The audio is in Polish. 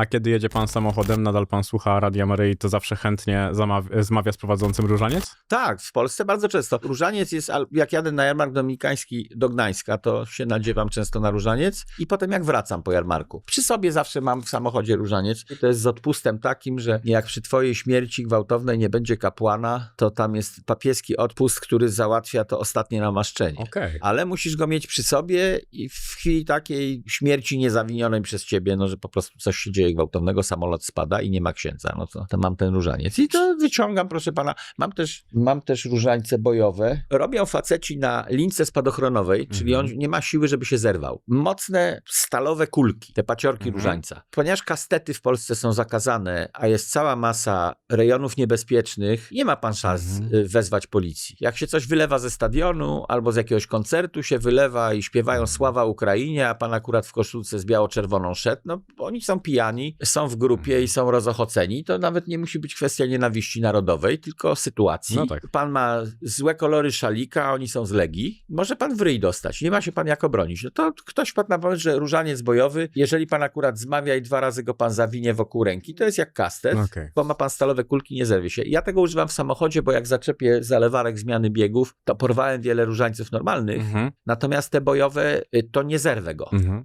A kiedy jedzie pan samochodem, nadal pan słucha Radia Maryi, to zawsze chętnie zamawia, zmawia z prowadzącym różaniec? Tak, w Polsce bardzo często. Różaniec jest, jak jadę na jarmark dominikański do Gdańska, to się nadziewam często na różaniec i potem jak wracam po jarmarku. Przy sobie zawsze mam w samochodzie różaniec. To jest z odpustem takim, że jak przy twojej śmierci gwałtownej nie będzie kapłana, to tam jest papieski odpust, który załatwia to ostatnie namaszczenie. Okej. Ale musisz go mieć przy sobie i w chwili takiej śmierci niezawinionej przez ciebie, no że po prostu coś się dzieje gwałtownego, samolot spada i nie ma księdza, no to, to mam ten różaniec. I to wyciągam, proszę pana. Mam też, mam też różańce bojowe. Robią faceci na lince spadochronowej, czyli on Mhm. nie ma siły, żeby się zerwał. Mocne stalowe kulki, te paciorki Mhm. różańca. Ponieważ kastety w Polsce są zakazane, a jest cała masa rejonów niebezpiecznych, nie ma pan szans Mhm. y, wezwać policji. Jak się coś wylewa ze stadionu albo z jakiegoś koncertu się wylewa i śpiewają sława Ukrainie, a pan akurat w koszulce z biało-czerwoną szedł, no oni są pijani, są w grupie i są rozochoceni. To nawet nie musi być kwestia nienawiści narodowej, tylko sytuacji. No tak. Pan ma złe kolory szalika, a oni są z Legii. Może pan w ryj dostać. Nie ma się pan jak obronić. No to ktoś wpadł na pomysł, że różaniec bojowy, jeżeli pan akurat zmawia i dwa razy go pan zawinie wokół ręki, to jest jak kastet. Okej. Bo ma pan stalowe kulki, nie zerwie się. Ja tego używam w samochodzie, bo jak zaczepię zalewarek zmiany biegów, to porwałem wiele różańców normalnych, Mhm. natomiast te bojowe, y, to nie zerwę go. Mhm.